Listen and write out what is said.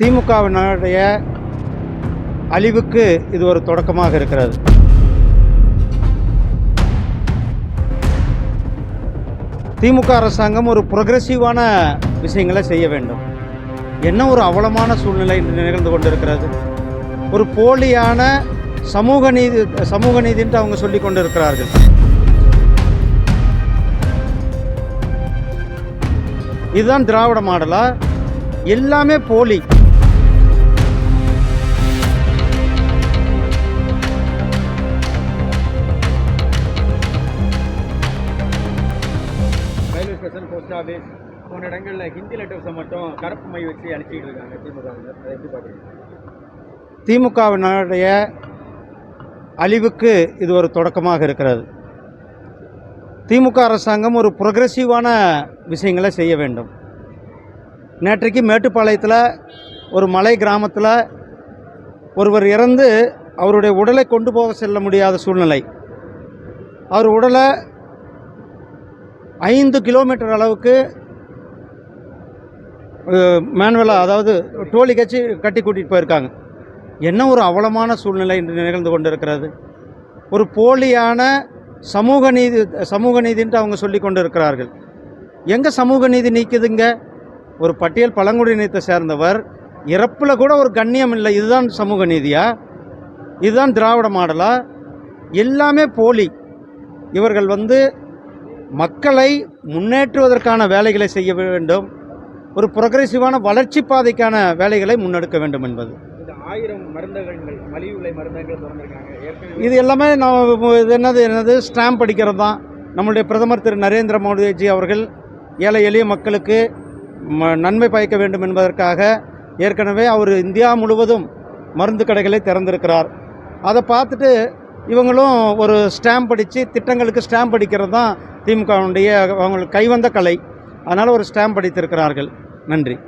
திமுகவினுடைய அழிவுக்கு இது ஒரு தொடக்கமாக இருக்கிறது. திமுக அரசாங்கம் ஒரு புரொகிரசிவான விஷயங்களை செய்ய வேண்டும். என்ன ஒரு அவலமான சூழ்நிலை நிகழ்ந்து கொண்டிருக்கிறது? ஒரு போலியான சமூக நீதி சமூக நீதின்ட்டு அவங்க சொல்லி கொண்டிருக்கிறார்கள். இதுதான் திராவிட மாடலா? எல்லாமே போலி. ஸ்டேஷன் போஸ்ட் ஆஃபீஸ் போன இடங்களில் ஹிந்தி லெட்டர்ஸை மட்டும் கருப்பு மை வச்சு அழிச்சிட்டு இருக்காங்க திமுகவினர் அதை எப்படி பார்க்குறீங்க? திமுகவினுடைய அழிவுக்கு இது ஒரு தொடக்கமாக இருக்கிறது. திமுக அரசாங்கம் ஒரு ப்ரொக்ரெசிவான விஷயங்களை செய்ய வேண்டும். நேற்றைக்கு மேட்டுப்பாளையத்தில் ஒரு மலை கிராமத்தில் ஒருவர் இறந்து அவருடைய உடலை கொண்டு போக செல்ல முடியாத சூழ்நிலை. அவர் உடலை ஐந்து கிலோமீட்டர் அளவுக்கு மேனுவலாக அதாவது டோலி கட்சி கட்டி கூட்டிகிட்டு போயிருக்காங்க. என்ன ஒரு அவலமான சூழ்நிலை இன்று நிகழ்ந்து கொண்டிருக்கிறது. ஒரு போலியான சமூக நீதி சமூக நீதின்ட்டு அவங்க சொல்லி கொண்டு இருக்கிறார்கள் எங்கே சமூக நீதி நீக்குதுங்க? ஒரு பட்டியல் பழங்குடியினத்தை சேர்ந்தவர் இறப்பில் கூட ஒரு கண்ணியம் இல்லை. இதுதான் சமூக நீதியா? இதுதான் திராவிட மாடலா? எல்லாமே போலி. இவர்கள் வந்து மக்களை முன்னேற்றுவதற்கான வேலைகளை செய்ய வேண்டும். ஒரு புரொகிரசிவான வளர்ச்சி பாதைக்கான வேலைகளை முன்னெடுக்க வேண்டும் என்பது. ஆயிரம் மருந்தகங்கள் மலிவு விலை மருந்தகங்கள் திறந்திருக்காங்க. ஏற்கனவே இது எல்லாமே நம்ம இது என்னது என்னது? ஸ்டாம்ப் அடிக்கிறது தான். நம்மளுடைய பிரதமர் திரு நரேந்திர மோடிஜி அவர்கள் ஏழை எளிய மக்களுக்கு நன்மை பயக்க வேண்டும் என்பதற்காக ஏற்கனவே அவர் இந்தியா முழுவதும் மருந்து கடைகளை திறந்திருக்கிறார். அதை பார்த்துட்டு இவங்களும் ஒரு ஸ்டாம்ப் அடித்து திட்டங்களுக்கு ஸ்டாம்ப் அடிக்கிறது தான் திமுகவுடைய அவங்களுக்கு கைவந்த கலை. அதனால் ஒரு ஸ்டாம்ப் அடித்திருக்கிறார்கள். நன்றி.